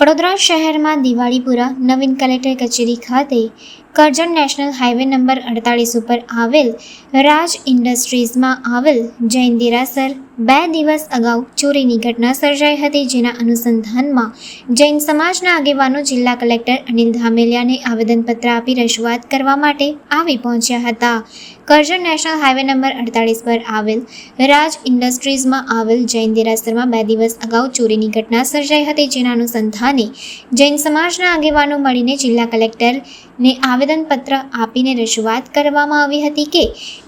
વડોદરા શહેરમાં દિવાળીપુરા નવીન કલેક્ટર કચેરી ખાતે કરજણ નેશનલ હાઈવે નંબર અડતાળીસ ઉપર આવેલ રાજ ઇન્ડસ્ટ્રીઝમાં આવેલ જૈન દેરાસર બે દિવસ અગાઉ ચોરીની ઘટના સર્જાઈ હતી, જેના અનુસંધાનમાં જૈન સમાજના આગેવાનો જિલ્લા કલેક્ટર અનિલ ધામેલિયાને આવેદનપત્ર આપી રજૂઆત કરવા માટે આવી પહોંચ્યા હતા. કરજણ નેશનલ હાઈવે નંબર અડતાળીસ પર આવેલ રાજ ઇન્ડસ્ટ્રીઝમાં આવેલ જૈન દેરાસરમાં બે દિવસ અગાઉ ચોરીની ઘટના સર્જાઈ હતી, જેના અનુસંધાને જૈન સમાજના આગેવાનો મળીને જિલ્લા કલેક્ટરને આવેદનપત્ર આપીને રજૂઆત કરવામાં આવી હતી કે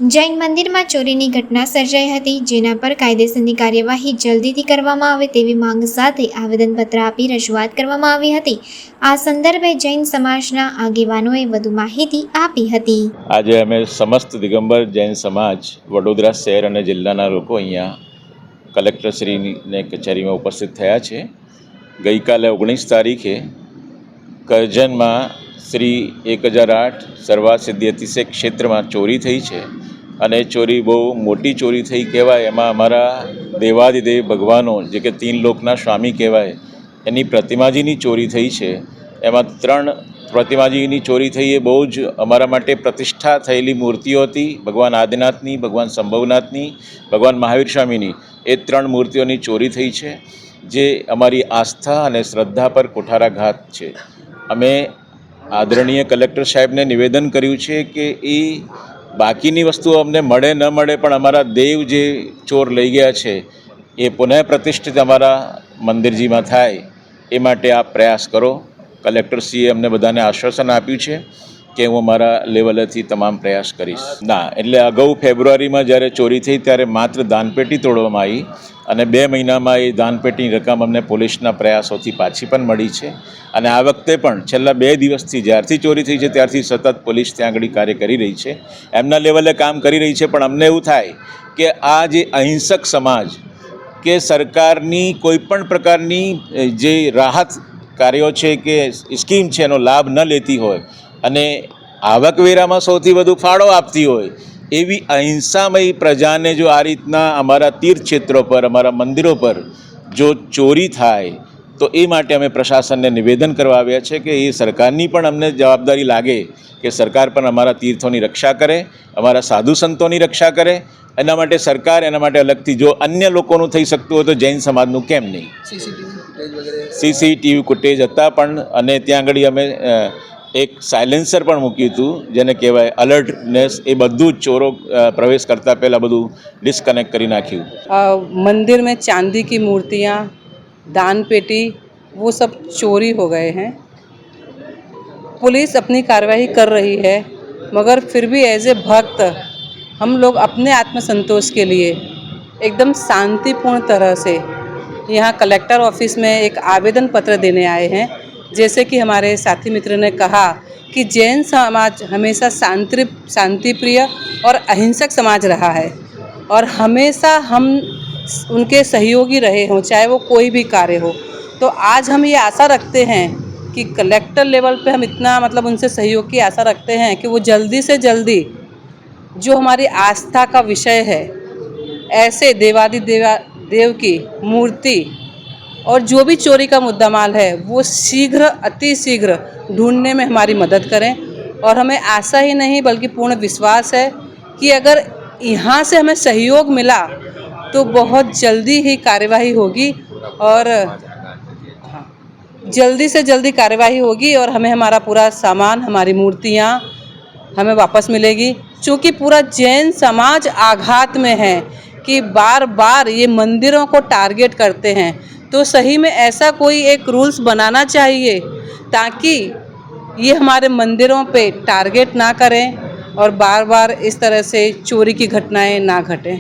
જૈન મંદિરમાં ચોરીની ઘટના સર્જાઈ હતી, જેના પર કાયદેસરની કાર્યવાહી જલ્દીથી કરવામાં આવે તેવી માંગ સાથે આવેદનપત્ર આપી રજૂઆત કરવામાં આવી હતી. આ સંદર્ભે જૈન સમાજના આગેવાનોએ વધુ માહિતી આપી હતી. આજે અમે સમસ્ત દિગંબર જૈન સમાજ, વડોદરા શહેર અને જિલ્લાના લોકો અહીંયા કલેક્ટરશ્રીને કચેરીમાં ઉપસ્થિત થયા છે. ગઈકાલે ઓગણીસ તારીખે કરજણમાં શ્રી એક હજાર આઠ સર્વાસિદ્ધિ અતિશય ક્ષેત્રમાં ચોરી થઈ છે અને ચોરી બહુ મોટી ચોરી થઈ કહેવાય. એમાં અમારા દેવાદિદેવ ભગવાનો, જે કે તીન લોકના સ્વામી કહેવાય, એની પ્રતિમાજીની ચોરી થઈ છે. એમાં ત્રણ પ્રતિમાજીની ચોરી થઈ એ બહુ જ અમારા માટે પ્રતિષ્ઠા થયેલી મૂર્તિઓ હતી. ભગવાન આદિનાથની, ભગવાન સંભવનાથની, ભગવાન મહાવીર સ્વામીની એ ત્રણ મૂર્તિઓની ચોરી થઈ છે, જે અમારી આસ્થા અને શ્રદ્ધા પર કોઠારાઘાત છે. અમે આદરણીય કલેક્ટર સાહેબને નિવેદન કર્યું છે કે એ બાકીની વસ્તુઓ અમને મળે ન મળે પણ અમારા દેવ જે ચોર લઈ ગયા છે, એ પુનઃ પ્રતિષ્ઠિત અમારા મંદિરજીમાં થાય, એ માટે આપ પ્રયાસ કરો. કલેક્ટરશ્રીએ અમને બધાને આશ્વાસન આપ્યું છે. કે હું મારા લેવલેથી તમામ પ્રયાસ કરીશ. ના, એટલે અગાઉ ફેબ્રુઆરીમાં જ્યારે ચોરી થઈ ત્યારે માત્ર દાનપેટી તોડવામાં આવી અને બે મહિનામાં એ દાનપેટીની રકમ અમને પોલીસના પ્રયાસોથી પાછી પણ મળી છે. અને આ વખતે પણ છેલ્લા બે દિવસથી જ્યારથી ચોરી થઈ છે ત્યારથી સતત પોલીસ ત્યાં આગળ કાર્ય કરી રહી છે. એમના લેવલે કામ કરી રહી છે, પણ અમને એવું થાય કે આ જે અહિંસક સમાજ કે સરકારની કોઈપણ પ્રકારની જે રાહત કાર્યો છે કે સ્કીમ છે એનો લાભ ન લેતી હોય અને આવકવેરામાં સૌથી વધુ ફાળો આપતી હોય એવી અહિંસામય પ્રજાને જો આ રીતના અમારા તીર્થક્ષેત્રો પર અમારા મંદિરો પર જો ચોરી થાય તો એ માટે અમે પ્રશાસનને નિવેદન કરવા આવ્યા છે કે એ સરકારની પણ અમને જવાબદારી લાગે કે સરકાર પણ અમારા તીર્થોની રક્ષા કરે અમારા સાધુ સંતોની રક્ષા કરે. એના માટે સરકાર એના માટે અલગથી જો અન્ય લોકોનું થઈ શકતું હોય તો જૈન સમાજનું કેમ નહીં? સીસીટીવી ફૂટેજ હતા પણ અને ત્યાં આગળ અમે એક સાયલેન્સર પણ મૂક્યું હતું જેને કહેવાય અલર્ટનેસ એ બધું જ ચોરો અ, પ્રવેશ કરતાં પહેલાં બધું ડિસ્કનેક્ટ કરી નાખ્યું अ, मंदिर में चांदी की मूर्तियाँ दान पेटी वो सब चोरी हो गए हैं पुलिस अपनी कार्रवाई कर रही है मगर फिर भी एज ए भक्त हम लोग अपने आत्मसंतोष के लिए एकदम शांतिपूर्ण तरह से यहाँ कलेक्टर ऑफिस में एक आवेदन पत्र देने आए हैं जैसे कि हमारे साथी मित्र ने कहा कि जैन समाज हमेशा शांति शांति प्रिय और अहिंसक समाज रहा है। और हमेशा हम उनके सहयोगी रहे हों, चाहे वो कोई भी कार्य हो। तो आज हम ये आशा रखते हैं कि कलेक्टर लेवल पे हम इतना मतलब उनसे सहयोग की आशा रखते हैं कि वो जल्दी से जल्दी जो हमारी आस्था का विषय है, ऐसे देवादि देवा देव की मूर्ति और जो भी चोरी का मुद्दा माल है, वो शीघ्र, अति शीघ्र ढूँढने में हमारी मदद करें। और हमें आशा ही नहीं, बल्कि पूर्ण विश्वास है कि अगर यहाँ से हमें सहयोग मिला तो बहुत जल्दी ही कार्यवाही होगी और जल्दी से जल्दी कार्यवाही होगी और हमें हमारा पूरा सामान, हमारी मूर्तियाँ हमें वापस मिलेगी। क्योंकि पूरा जैन समाज आघात में है कि बार बार ये मंदिरों को टारगेट करते हैं तो सही में ऐसा कोई एक रूल्स बनाना चाहिए ताकि ये हमारे मंदिरों पे टारगेट ना करें और बार बार इस तरह से चोरी की घटनाएँ ना घटें।